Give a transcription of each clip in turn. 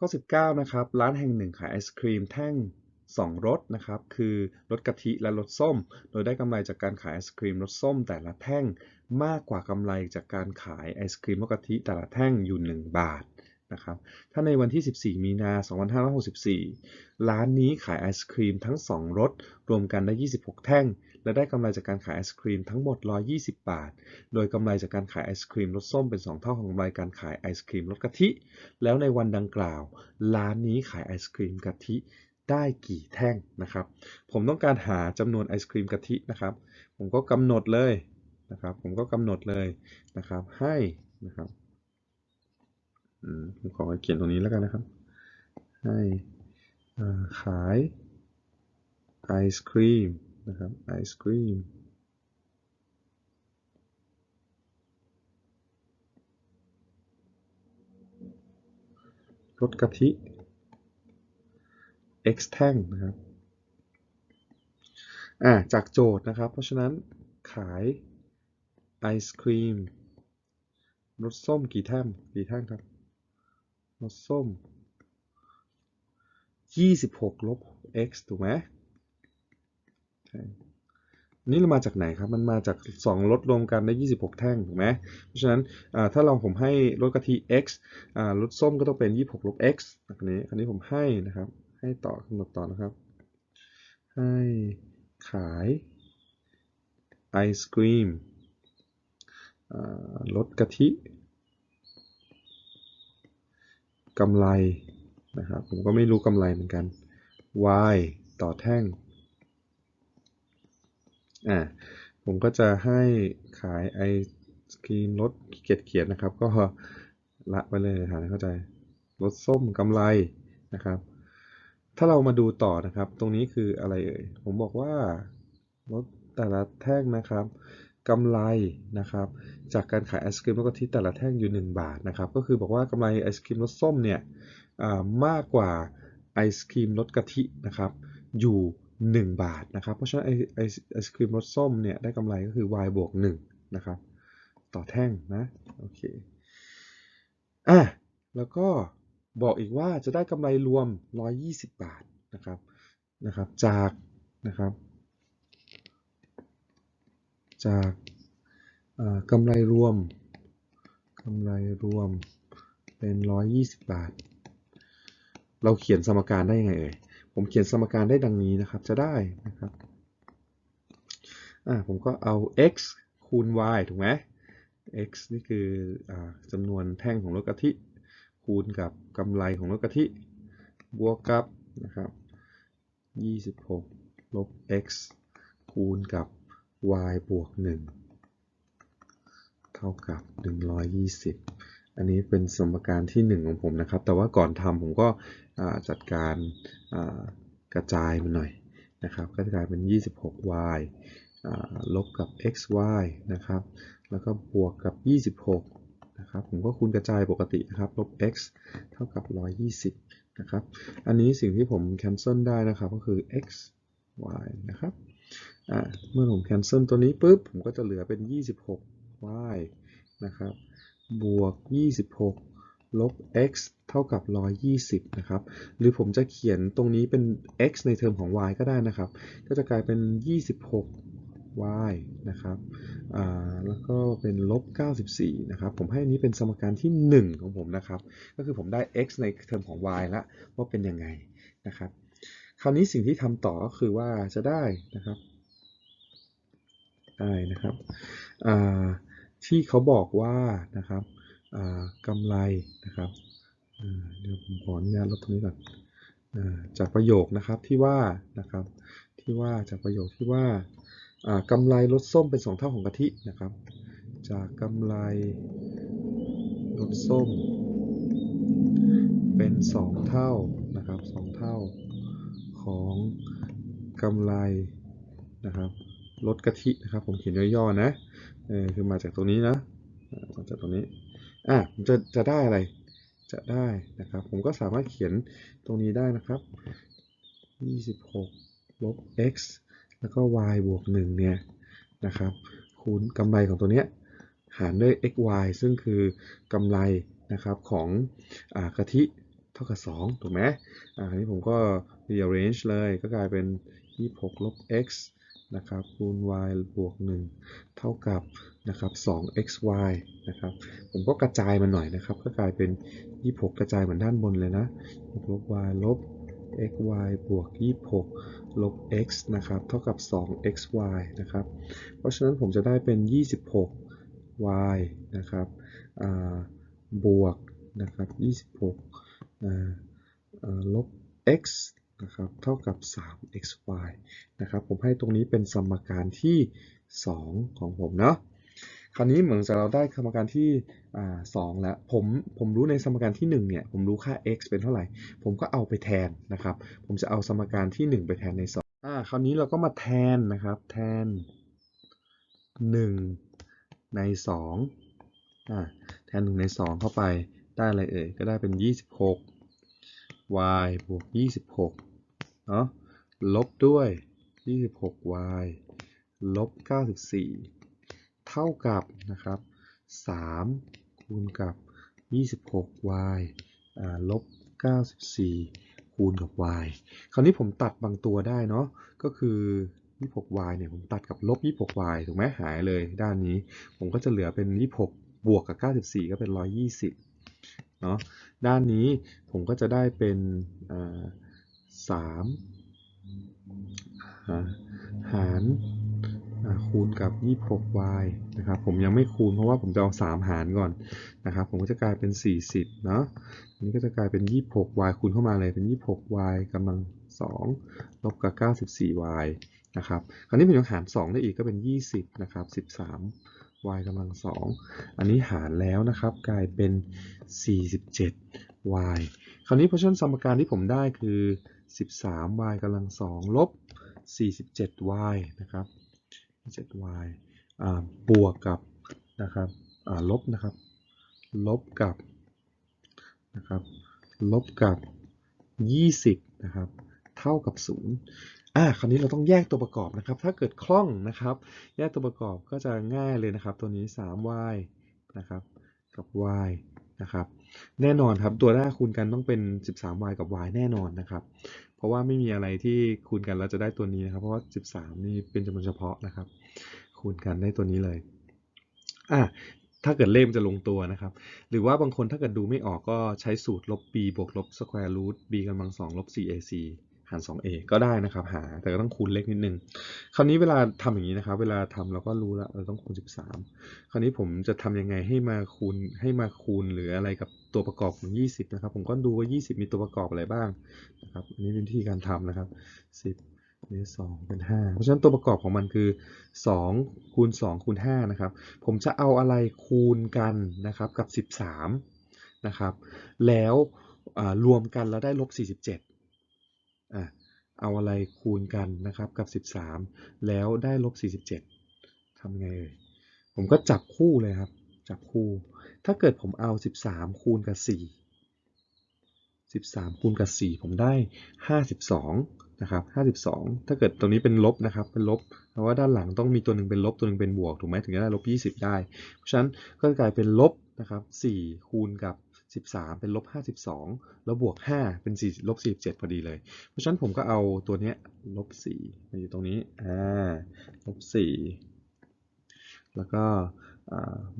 ข้อ 19 นะครับ ร้านแห่งหนึ่งขายไอศครีมแท่ง 2 รสนะครับ คือรสกะทิและรสส้ม โดยได้กำไรจากการขายไอศครีมรสส้มแต่ละแท่ง มากกว่ากำไรจากการขายไอศครีมรสกะทิแต่ละแท่งอยู่ 1 บาท นะครับถ้าในวันที่ 14 มีนา 2564 ร้านนี้ขายไอศครีมทั้ง 2รสรวมกันได้ 26 แท่ง และได้กำไรจากการขายไอศครีมทั้งหมด 120 บาท โดยกำไรจากการขายไอศครีมรสส้มเป็น 2 เท่าของกำไรการขายไอศครีมรสกะทิ แล้วในวันดังกล่าว ร้านนี้ขายไอศครีมกะทิได้กี่แท่งนะครับ ผมต้องการหาจำนวนไอศครีมกะทินะครับ ผมก็กำหนดเลยนะครับ ผมก็กำหนดเลยนะครับ ให้นะครับ ผมขอเขียนตรงนี้แล้วกันนะครับ ให้ขายไอศครีมนะครับไอศครีมรสกะทิ x แท่งนะครับอ่าจากโจทย์นะครับ เพราะฉะนั้นขายไอศครีมรสส้มกี่แท่งกี่แท่งครับ รสส้ม 26 ลบ x ถูกไหมใช่นี่เรามาจากไหนครับ มันมาจาก 2 ลดรวมกันได้ 26 แท่ง ถูกไหม เพราะฉะนั้นถ้าเราผมให้รสกะทิ x รสส้มก็ต้องเป็น 26 ลบ x อันนี้ อันนี้ผมให้นะครับ ให้ต่อกำหนดต่อนะครับ ให้ขายไอศกรีมรสกะทิ กำไรนะครับผมก็ไม่รู้กำไรเหมือนกัน y ต่อแท่งอ่าผมก็จะให้ขายไอศกรีมรสเกียดเขียนนะครับ ก็ละไปเลยหาเข้าใจรสส้มกำไรนะครับ ถ้าเรามาดูต่อนะครับ ตรงนี้คืออะไรเอ่ยผมบอกว่ารถแต่ละแท่งนะครับ กำไรนะครับจากการขายไอศครีมรสกะทิแต่ละแท่งอยู่ 1 บาทนะครับก็คือบอกว่ากำไรไอศครีมรสส้มเนี่ยมากกว่าไอศครีมรสกะทินะครับอยู่ 1 บาทนะครับเพราะฉะนั้นไอไอไอศครีมรสส้มเนี่ยได้กำไรก็คือ y บวก1นะครับต่อแท่งนะโอเคอะแล้วก็บอกอีกว่าจะได้กำไรรวม 120 บาทนะครับนะครับจากนะครับ จากกำไรรวมกำไรรวมเป็น 120 บาท เราเขียนสมการได้ยังไงเอ่ย ผมเขียนสมการได้ดังนี้นะครับ จะได้นะครับ อ่า ผมก็เอา x คูณ y ถูกไหม x นี่คืออจำนวนแท่งของรถกะทิ คูณกับกำไรของรถกะทิ บวกกับนะครับ 26 ลบ x คูณกับ y บวก1เท่ากับ120อันนี้เป็นสมการที่1ของผมนะครับ แต่ว่าก่อนทำผมก็จัดการกระจายมันหน่อยนะครับก็จะกลายเป็น 26y ลบกับ xy นะครับ แล้วก็บวกกับ 26 นะครับ ผมก็คูณกระจายปกตินะครับ ลบ x เท่ากับ 120 นะครับ อันนี้สิ่งที่ผมแคนเซิลได้นะครับ ก็คือ x y นะครับ เมื่อผมแคนเซิลตัวนี้ปุ๊บผมก็จะเหลือเป็น 26y นะครับ บวก 26 ลบ x เท่ากับ 120 นะครับ หรือผมจะเขียนตรงนี้เป็น x ในเทอมของ y ก็ได้นะครับ ก็จะกลายเป็น 26y นะครับแล้วก็เป็นลบ 94 นะครับ ผมให้อันนี้เป็นสมการที่ 1 ของผมนะครับ ก็คือผมได้ x ในเทอมของ y ล้วว่าเป็นยังไงนะครับ คราวนี้สิ่งที่ทำต่อก็คือว่าจะได้นะครับ ได้นะครับที่เขาบอกว่านะครับกำไรนะครับเดี๋ยวผมขออนุญาตลบตรงนี้ก่อนจากประโยคนะครับที่ว่านะครับที่ว่าจากประโยคที่ว่ากำไรลดส้มเป็น2เท่าของกะทินะครับ จากกำไรลดส้ม เป็น 2 เท่านะครับ2เท่าของกำไรนะครับ ลดกะทินะครับ ผมเขียนย่อๆนะเออคือมาจากตรงนี้นะมาจากตรงนี้อะจะจะได้อะไรจะได้นะครับ ผมก็สามารถเขียนตรงนี้ได้นะครับ 26 ลบ x แล้วก็ y บวก 1 เนี่ยนะครับ คูณกำไรของตัวเนี้ยหารด้วย xy ซึ่งคือกำไรนะครับของอกะทิเท่ากับ 2 ถูกไหมอ่านี้ผมก็ rearrange เลยก็กลายเป็น 26 ลบ x นะครับคูณ y บวก 1 เท่ากับนะครับ 2xy นะครับ ผมก็กระจายมันหน่อยนะครับ ก็กลายเป็น 26 กระจายเหมือนด้านบนเลยนะลบ y ลบ xy บวก 26 ลบ x นะครับ เท่ากับ 2xy นะครับ เพราะฉะนั้นผมจะได้เป็น 26y นะครับบวกนะครับ 26ลบ x นะครับเท่ากับ 3xy นะครับผมให้ตรงนี้เป็นสมการที่ 2 ของผมเนาะคราวนี้เหมือนจะเราได้สมการที่อ่า2แล้วผมผมรู้ในสมการที่ 1 เนี่ย ผมรู้ค่า x เป็นเท่าไหร่ ผมก็เอาไปแทนนะครับ ผมจะเอาสมการที่ 1 ไปแทนใน2อ่าคราวนี้เราก็มาแทนนะครับแทน 1 ใน2อ่าแทน 1 ใน 2 เข้าไปได้อะไรเอ่ยก็ได้เป็น 26 y บวก 26 เนาะลบด้วย 26y ลบ 94 เท่ากับนะครับ 3 คูณกับ 26y ลบ 94 คูณกับ y คราวนี้ผมตัดบางตัวได้เนาะก็คือ 26y เนี่ยผมตัดกับลบ 26y ถูกไหมหายเลยด้านนี้ ผมก็จะเหลือเป็น 26 บวกกับ 94 ก็เป็น 120 เนาะด้านนี้ผมก็จะได้เป็นอ่า 3 หารคูณกับ 26y นะครับผมยังไม่คูณเพราะว่าผมจะเอา 3 หารก่อนนะครับผมก็จะกลายเป็น 40เนาะอันนี้ก็จะกลายเป็น 26y คูณเข้ามาเลยเป็น 26y กำลัง 2 ลบกับ 94y นะครับคราวนี้ผมยังหาร 2 ได้อีกก็เป็น 20นะครับ13 y กำลัง 2 อันนี้หารแล้วนะครับกลายเป็น 47 y คราวนี้เพราะฉะนั้นสมการที่ผมได้คือ 13 y กำลัง2ลบ 47 y นะครับ 47y บวกกับนะครับลบนะครับ ลบกับนะครับ ลบกับ 20 นะครับ เท่ากับ 0 อ่า คราวนี้เราต้องแยกตัวประกอบนะครับ ถ้าเกิดคล่องนะครับ แยกตัวประกอบก็จะง่ายเลยนะครับ ตัวนี้ 3y นะครับ กับ y นะครับแน่นอนครับตัวหน้าคูณกันต้องเป็น 13y กับ y แน่นอนนะครับ เพราะว่าไม่มีอะไรที่คูณกันแล้วจะได้ตัวนี้นะครับ เพราะว่า 13 นี่เป็นจำนวนเฉพาะนะครับ คูณกันได้ตัวนี้เลยอะถ้าเกิดเลขมันจะลงตัวนะครับ หรือว่าบางคนถ้าเกิดดูไม่ออกก็ใช้สูตรลบ b บวกลบ square root b กำลัง2ลบ 4ac หาร 2a ก็ได้นะครับ หา แต่ก็ต้องคูณเลขนิดนึง คราวนี้เวลาทำอย่างนี้นะครับ เวลาทำเราก็รู้แล้วเราต้องคูณ 13 คราวนี้ผมจะทำยังไงให้มาคูณให้มาคูณหรืออะไรกับตัวประกอบของ 20 นะครับ ผมก็ดูว่า 20 มีตัวประกอบอะไรบ้างนะครับอันนี้เป็นวิธีการทำนะครับ 10นี่2เป็น5เพราะฉะนั้นตัวประกอบของมันคือ2คูณ2คูณ5นะครับ ผมจะเอาอะไรคูณกันนะครับกับ13นะครับ แล้วรวมกันแล้วได้ลบ47อะเเอาอะไรคูณกันนะครับกับ 13 แล้วได้ลบ47ทำไงเอ่ยผมก็จับคู่เลยครับ จับคู่ ถ้าเกิดผมเอา 13 คูณกับ 4 13 คูณกับ 4 ผมได้ 52 นะครับ 52 ถ้าเกิดตรงนี้เป็นลบนะครับ เป็นลบ เพราะว่าด้านหลังต้องมีตัวหนึ่งเป็นลบ ตัวหนึ่งเป็นบวก ถูกไหมถึงจะได้ลบ 20 ได้ เพราะฉะนั้นก็กลายเป็นลบนะครับ 4 คูณกับ 13 เป็นลบ 52 แล้วบวก 5 เป็น4ลบ 47 พอดีเลย เพราะฉะนั้นผมก็เอาตัวนี้ลบ4มาอยู่ตรงนี้อ่าลบ 4 แล้วก็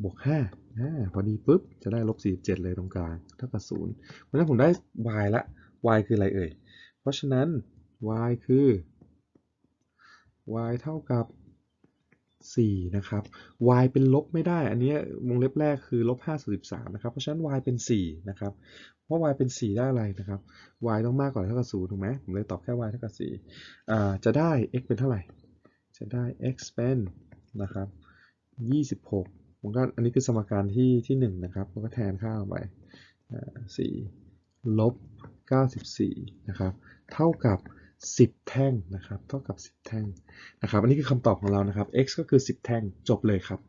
บวก5อ่าพอดีปุ๊บ จะได้ลบ 47 เลยตรงกลางเท่ากับ 0 เพราะฉะนั้นผมได้ y ละ y คืออะไรเอ่ย เพราะฉะนั้น y คือ y เท่ากับ 4นะครับ y เป็นลบไม่ได้ อันนี้วงเล็บแรกคือลบ5ส่วน13นะครับ เพราะฉะนั้น y เป็น 4 นะครับ เพราะ y เป็น 4 ได้อะไรนะครับ y ต้องมากกว่าเท่ากับ0ถูกไหมผมเลยตอบแค่ y เท่ากับ4อ่าจะได้ x เป็นเท่าไหร่ จะได้ x เป็นนะครับ26ผมก็อันนี้คือสมการที่ที่1นะครับผมก็แทนค่าไปอ่า4ลบ94นะครับ เท่ากับ 10 แท่งนะครับเท่ากับ 10 แท่งนะครับอันนี้คือคำตอบของเรานะครับ x ก็คือ 10 แท่งจบเลยครับ